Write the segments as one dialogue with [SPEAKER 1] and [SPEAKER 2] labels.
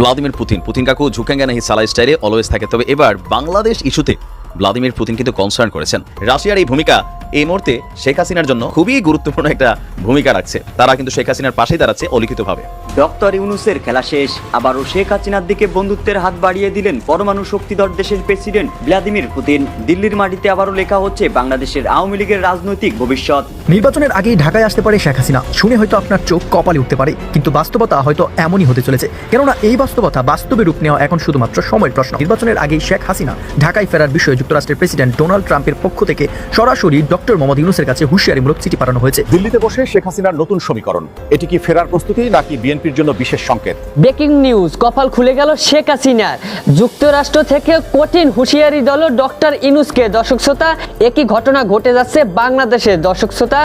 [SPEAKER 1] Vladimir Putin. Putin কাকু ঝুঁকেঙ্গে নাহি সালা স্টাইলে অলওয়েজ থাকে। তবে এবার বাংলাদেশ ইস্যুতে ভ্লাদিমির পুতিন কিন্তু কনসার্ন করেছেন। রাশিয়ার এই ভূমিকা এই মুহূর্তে শেখ হাসিনার জন্য খুবই গুরুত্বপূর্ণ একটা ভূমিকা রাখছে। তারা কিন্তু শেখ হাসিনার পাশেই দাঁড়াচ্ছে অলিখিতভাবে।
[SPEAKER 2] ডক্টর ইউনুসের খেলা শেষ আবারও শেখ হাসিনার দিকে বন্ধুত্বের হাত বাড়িয়ে দিলেন পরমাণু শক্তিধর দেশের প্রেসিডেন্ট ভ্লাদিমির পুতিন। দিল্লির মাটিতে আবারও লেখা হচ্ছে বাংলাদেশের আওয়ামী লীগের রাজনৈতিক ভবিষ্যৎ।
[SPEAKER 3] নির্বাচনের আগেই ঢাকায় আসতে পারে শেখ হাসিনা। শুনে হয়তো আপনার চোখ কপালে উঠতে পারে কিন্তু বাস্তবতা হয়তো এমনই হতে চলেছে। কেননা এই বাস্তবতা বাস্তবে রূপ নেওয়া এখন শুধুমাত্র সময়ের প্রশ্ন। নির্বাচনের আগেই শেখ হাসিনা ঢাকায় ফেরার বিষয়ে যুক্তরাষ্ট্রের প্রেসিডেন্ট ডোনাল্ড ট্রাম্পের পক্ষ থেকে সরাসরি ডক্টর মোহাম্মদ ইউনুসের কাছে হুঁশিয়ারিমূলক চিঠি পাঠানো হয়েছে।
[SPEAKER 4] দিল্লিতে বসে শেখ হাসিনার নতুন সমীকরণ। এটি কি ফেরার প্রস্তুতি নাকি বিএনপির জন্য বিশেষ সংকেত?
[SPEAKER 5] ব্রেকিং নিউজ কপাল খুলে গেল শেখ হাসিনার। যুক্তরাষ্ট্র থেকে কঠিন হুঁশিয়ারি দল ডক্টর ইনুসকে দর্শক শ্রোতা একই ঘটনা ঘটে যাচ্ছে বাংলাদেশে। দর্শক শ্রোতা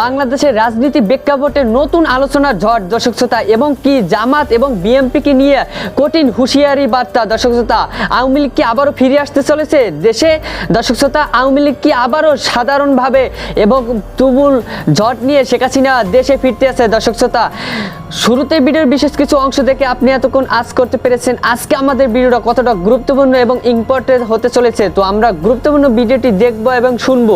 [SPEAKER 5] বাংলাদেশের রাজনীতি প্রেক্ষাপটে নতুন আলোচনার ঝড়। দর্শক শ্রোতা এবং কি জামাত এবং বিএমপিকে নিয়ে কঠিন হুঁশিয়ারি বার্তা? দর্শক শ্রোতা আওয়ামী লীগ কি আবারও ফিরে আসতে চলেছে দেশে? দর্শক শ্রোতা আওয়ামী লীগ কি আবারও সাধারণভাবে এবং তুবুল ঝট নিয়ে শেখ হাসিনা দেশে ফিরতে আছে। দর্শক শ্রোতা শুরুতে ভিডিওর বিশেষ কিছু অংশ দেখে আপনি এতক্ষণ আজ করতে পেরেছেন। আজকে আমাদের ভিডিওটা কতটা গুরুত্বপূর্ণ এবং ইম্পর্টেন্ট হতে চলেছে, তো আমরা গুরুত্বপূর্ণ ভিডিওটি দেখব এবং শুনব।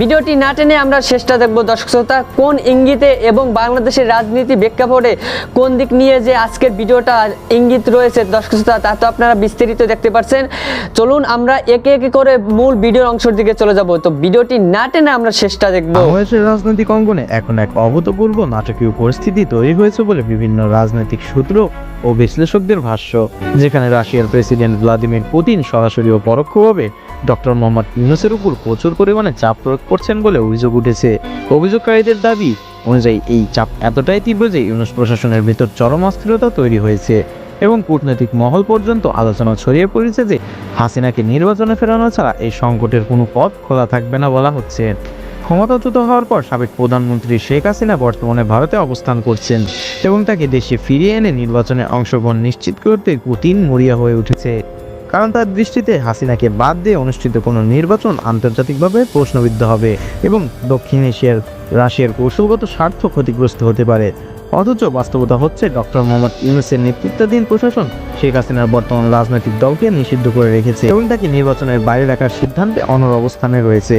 [SPEAKER 5] ভিডিওটি না টেনে আমরা শেষটা দেখব। দর্শক শ্রোতা, কোন ইঙ্গিতে এবং বাংলাদেশের রাজনীতি প্রেক্ষাপটে কোন দিক নিয়ে যে আজকের ভিডিওটা ইঙ্গিত রয়েছে, দর্শক শ্রোতা, তা তো আপনারা বিস্তারিত দেখতে পাচ্ছেন চলুন আমরা একে একে করে মূল ভিডিওর অংশের দিকে চলে যাব। তো ভিডিওটি না টেনে আমরা শেষটা দেখব।
[SPEAKER 6] রাজনৈতিক অঙ্গনে এখন এক অভূতপূর্ব নাটকীয় পরিস্থিতি তৈরি হয়েছে বলে বিভিন্ন রাজনৈতিক সূত্র ও বিশ্লেষকদের ভাষ্য, যেখানে রাশিয়ার প্রেসিডেন্ট ভ্লাদিমির পুতিন সরাসরি ও পরোক্ষভাবে ডক্টর মোহাম্মদ ইউনুসের উপর প্রচুর পরিমাণে চাপ প্রয়োগ করছেন বলে অভিযোগ উঠেছে। অভিযোগকারীদের দাবি অনুযায়ী এই চাপ এতটাই তীব্র যে ইউনুস প্রশাসনের ভিতর চরম অস্থিরতা তৈরি হয়েছে এবং কূটনৈতিক মহল পর্যন্ত আলোচনা ছড়িয়ে পড়েছে যে হাসিনাকে নির্বাচনে ফেরানো ছাড়া এই সংকটের কোনো পথ খোলা থাকবে না বলা হচ্ছে। ক্ষমতাচ্যুত হওয়ার পর সাবেক প্রধানমন্ত্রী শেখ হাসিনা বর্তমানে ভারতে অবস্থান করছেন এবং তাকে দেশে ফিরিয়ে এনে নির্বাচনে অংশগ্রহণ নিশ্চিত করতে পুতিন মরিয়া হয়ে উঠেছে। কারণ তার দৃষ্টিতে হাসিনাকে বাদ দিয়ে অনুষ্ঠিত কোনো নির্বাচন আন্তর্জাতিকভাবে প্রশ্নবিদ্ধ হবে এবং দক্ষিণ এশিয়ার রাশিয়ার কৌশলগত স্বার্থ ক্ষতিগ্রস্ত হতে পারে। অথচ বাস্তবতা হচ্ছে ডক্টর মোহাম্মদ ইউনুসের নেতৃত্বাধীন প্রশাসন শেখ হাসিনার বর্তমান রাজনৈতিক দলকে নিষিদ্ধ করে রেখেছে এবং তাকে নির্বাচনের বাইরে রাখার সিদ্ধান্তে অনর অবস্থানে রয়েছে।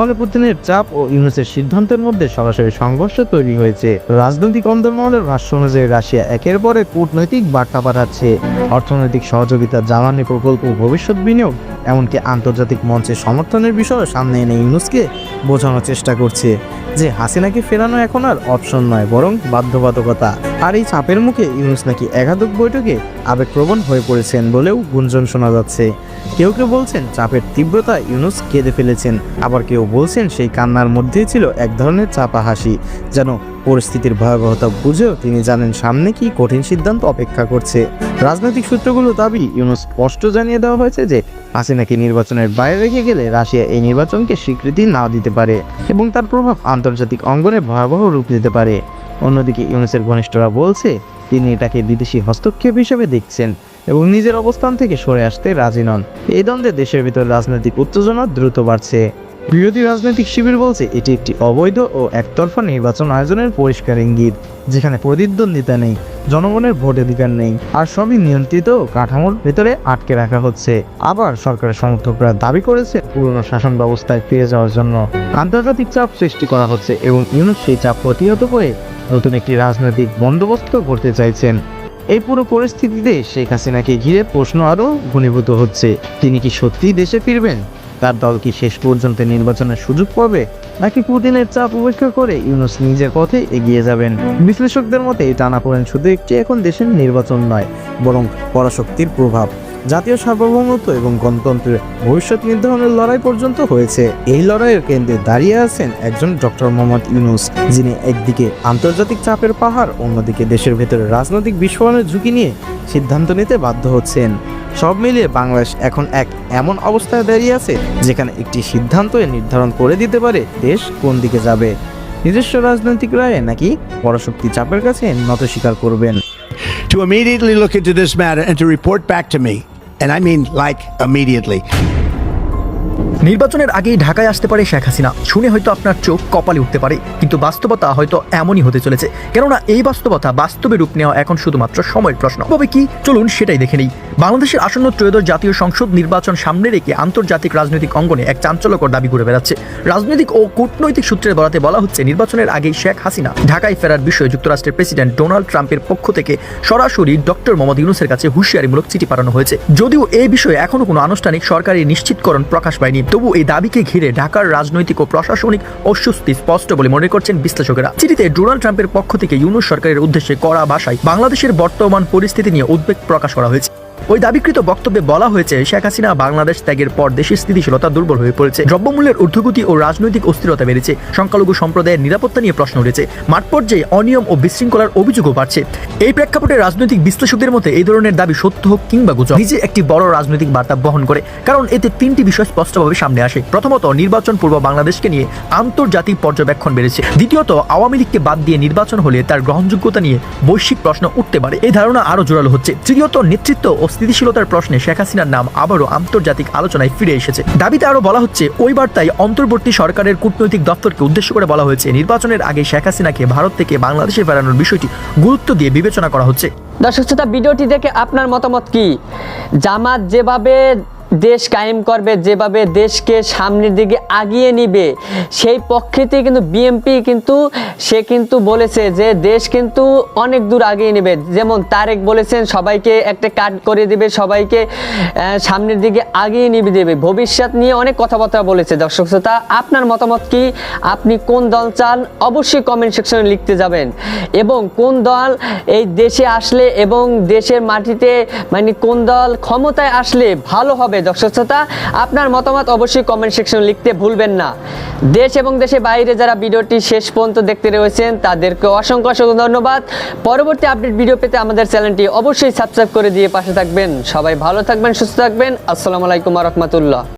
[SPEAKER 6] ফলে পুতিনের চাপ ও ইউনুসের সিদ্ধান্তের মধ্যে সরাসরি সংঘর্ষ তৈরি হয়েছে। রাজনৈতিক অন্তর্মহলের ভাষ্য অনুযায়ী, রাশিয়া একের পরে কূটনৈতিক বার্তা পাঠাচ্ছে। অর্থনৈতিক সহযোগিতা জ্বালানি প্রকল্প ভবিষ্যৎ বিনিয়োগ, এমনকি আন্তর্জাতিক মঞ্চে সমর্থনের বিষয়ে সামনে এনে ইউনুসকে বোঝানোর চেষ্টা করছে। যে হাসিনাকে ফেরানো এখন আর অপশন নয়, বরং বাধ্যবাধকতা। আর এই চাপের মুখে ইউনুস নাকি একাধিক বৈঠকে আবেগপ্রবণ হয়ে পড়েছেন বলেও গুঞ্জন শোনা যাচ্ছে। কেউ কেউ বলছেন চাপের তীব্রতা ইউনুস কেঁদে ফেলেছেন, আবার কেউ বলছেন সেই কান্নার মধ্যেই ছিল এক ধরনের চাপা হাসি, যেন পরিস্থিতির ভয়াবহতা বুঝেও তিনি জানেন সামনে কি কঠিন সিদ্ধান্ত অপেক্ষা করছে। রাজনৈতিক সূত্রগুলো দাবি, ইউনুস স্পষ্ট জানিয়ে দেওয়া হয়েছে যে, হাসিনাকে নির্বাচনের বাইরে রেখে গেলে রাশিয়া এই নির্বাচনকে স্বীকৃতি না দিতে পারে এবং তার প্রভাব আন্তর্জাতিক অঙ্গনে ভয়াবহ রূপ দিতে পারে। অন্যদিকে ইউনুসের ঘনিষ্ঠরা বলছে, তিনি এটাকে বিদেশি হস্তক্ষেপ হিসেবে দেখছেন এবং নিজের অবস্থান থেকে সরে আসতে রাজি নন। এই দ্বন্দ্বে দেশের ভিতর রাজনৈতিক উত্তেজনা দ্রুত বাড়ছে। বিরোধী রাজনৈতিক শিবির বলছে, এটি একটি অবৈধ ও একতরফা নির্বাচন আয়োজনের পরিষ্কার ইঙ্গিত, যেখানে প্রতিদ্বন্দ্বিতা নেই, জনগণের ভোট অধিকার নেই, আর সবই নিয়ন্ত্রিত কাঠামোর ভেতরে আটকে রাখা হচ্ছে। আবার সরকারের সমর্থকরা দাবি করেছে, পুরনো শাসন ব্যবস্থায় ফিরে যাওয়ার জন্য আন্তর্জাতিক চাপ সৃষ্টি করা হচ্ছে এবং ইউনুস সেই চাপ প্রতিহত করে নতুন একটি রাজনৈতিক বন্দোবস্ত করতে চাইছেন। এই পুরো পরিস্থিতিতে শেখ হাসিনাকে ঘিরে প্রশ্ন আরও ঘনীভূত হচ্ছে, তিনি কি সত্যিই দেশে ফিরবেন? তার দল কি শেষ পর্যন্ত নির্বাচনের সুযোগ পাবে, নাকি পুতিনের চাপ উপেক্ষা করে ইউনুস নিজের পথে এগিয়ে যাবেন? বিশ্লেষকদের মতে, টানা পড়েন শুধু একটি এখন দেশের নির্বাচন নয়, বরং পরাশক্তির প্রভাব। জাতীয় সার্বভৌমত্ব এবং গণতন্ত্রের ভবিষ্যৎ নির্ধারণের লড়াই পর্যন্ত হয়েছে। এই লড়াইয়ের কেন্দ্রে দাঁড়িয়ে আছেন একজন ডক্টর মোহাম্মদ ইউনুস, যিনি একদিকে আন্তর্জাতিক চাপের পাহাড়, অন্যদিকে দেশের ভেতরে রাজনৈতিক বিস্ফোরণের ঝুঁকি নিয়ে সিদ্ধান্ত নিতে বাধ্য হচ্ছেন। সব মিলিয়ে বাংলাদেশ এখন এক এমন অবস্থায় দাঁড়িয়ে আছে, যেখানে একটি সিদ্ধান্ত নির্ধারণ করে দিতে পারে দেশ কোন দিকে যাবে। নিজস্ব রাজনৈতিক রায়ে নাকি পরাশক্তি চাপের কাছে নত স্বীকার করবেন।
[SPEAKER 7] To immediately look into this matter and to report back to me. And I mean like immediately.
[SPEAKER 3] নির্বাচনের আগেই ঢাকায় আসতে পারে শেখ হাসিনা। শুনে হয়তো আপনার চোখ কপালে উঠতে পারে, কিন্তু বাস্তবতা হয়তো এমনই হতে চলেছে। কেননা এই বাস্তবতা বাস্তবে রূপ নেওয়া এখন শুধুমাত্র সময়ের প্রশ্ন। তবে কি? চলুন সেটাই দেখে নেই। বাংলাদেশের আসন্ন ত্রয়োদশ জাতীয় সংসদ নির্বাচন সামনে রেখে আন্তর্জাতিক রাজনৈতিক অঙ্গনে এক চাঞ্চল্যকর দাবি ঘুরে বেড়াচ্ছে। রাজনৈতিক ও কূটনৈতিক সূত্রের বরাতে বলা হচ্ছে, নির্বাচনের আগেই শেখ হাসিনা ঢাকায় ফেরার বিষয়ে যুক্তরাষ্ট্রের প্রেসিডেন্ট ডোনাল্ড ট্রাম্পের পক্ষ থেকে সরাসরি ডক্টর মোহাম্মদ ইউনুসের কাছে হুঁশিয়ারিমূলক চিঠি পাঠানো হয়েছে। যদিও এই বিষয়ে এখনও কোনো আনুষ্ঠানিক সরকারি নিশ্চিতকরণ প্রকাশ পায়নি। তবু এই দাবিকে ঘিরে ঢাকার রাজনৈতিক ও প্রশাসনিক অস্বস্তি স্পষ্ট বলে মনে করছেন বিশ্লেষকেরা। চিঠিতে ডোনাল্ড ট্রাম্পের পক্ষ থেকে ইউনুস সরকারের উদ্দেশ্যে করা ভাষায় বাংলাদেশের বর্তমান পরিস্থিতি নিয়ে উদ্বেগ প্রকাশ করা হয়েছে। ওই দাবিকৃত বক্তব্যে বলা হয়েছে, শেখ হাসিনা বাংলাদেশ ত্যাগের পর দেশের স্থিতিশীলতা দুর্বল হয়ে পড়েছে। দ্রব্যমূল্যের ঊর্ধ্বগতি ও রাজনৈতিক অস্থিরতা বেড়েছে। সংখ্যালঘু সম্প্রদায়ের নিরাপত্তা নিয়ে প্রশ্ন উঠেছে। মাঠ পর্যায়ে অনিয়ম ও বিশৃঙ্খলার অভিযোগও বাড়ছে। এই প্রেক্ষাপটে রাজনৈতিক বিশ্লেষকদের মতে, এই ধরনের দাবি সত্য হোক কিংবা গুজব, নিজে একটি বড় রাজনৈতিক বার্তা বহন করে, কারণ এতে তিনটি বিষয় স্পষ্টভাবে সামনে আসে। প্রথমত, নির্বাচন পূর্ব বাংলাদেশকে নিয়ে আন্তর্জাতিক পর্যবেক্ষণ বেড়েছে। দ্বিতীয়ত, আওয়ামী লীগকে বাদ দিয়ে নির্বাচন হলে তার গ্রহণযোগ্যতা নিয়ে বৈশ্বিক প্রশ্ন উঠতে পারে। এই ধারণা আরও জোরালো হচ্ছে। তৃতীয়ত, নেতৃত্ব ও স্থিতিশীলতার প্রশ্নে শেখ হাসিনার নাম আবারও আন্তর্জাতিক আলোচনায় ফিরে এসেছে। দাবিতে আরও বলা হচ্ছে, ওই বার্তায় অন্তর্বর্তী সরকারের কূটনৈতিক দপ্তরকে উদ্দেশ্য করে বলা হয়েছে, নির্বাচনের আগে শেখ হাসিনাকে ভারত থেকে বাংলাদেশে ফেরানোর বিষয়টি গুরুত্ব দিয়ে বিবেচনা করা হচ্ছে।
[SPEAKER 5] দর্শক শ্রোতা, ভিডিওটি দেখে আপনার মতামত কি? জামাত যেভাবে দেশ কায়েম করবে, যেভাবে দেশকে সামনের দিকে আগিয়ে নিবে, সেই পক্ষেতে কিন্তু বিএমপি কিন্তু, সে কিন্তু বলেছে যে দেশ কিন্তু অনেক দূর আগিয়ে নেবে। যেমন তারেক বলেছেন, সবাইকে একটা কার্ড করে দিবে, সবাইকে সামনের দিকে আগিয়ে নিবে, দেবে। ভবিষ্যৎ নিয়ে অনেক কথাবার্তা বলেছে। দর্শক শ্রোতা, আপনার মতামত কি? আপনি কোন দল চান? অবশ্যই কমেন্ট সেকশনে লিখতে যাবেন। এবং কোন দল এই দেশে আসলে এবং দেশের মাটিতে মানে কোন দল ক্ষমতায় আসলে ভালো হবে দর্শক শ্রোতা, আপনার মতামত অবশ্যই কমেন্ট সেকশনে লিখতে ভুলবেন না। দেশ এবং দেশে বাইরে যারা ভিডিওটি শেষ পর্যন্ত দেখতে রয়েছেন, তাদেরকে অসংখ্য অসংখ্য ধন্যবাদ। পরবর্তী আপডেট ভিডিও পেতে আমাদের চ্যানেলটি অবশ্যই সাবস্ক্রাইব করে দিয়ে পাশে থাকবেন। সবাই ভালো থাকবেন, সুস্থ থাকবেন। আসসালামু আলাইকুম রহমতুল্লাহ।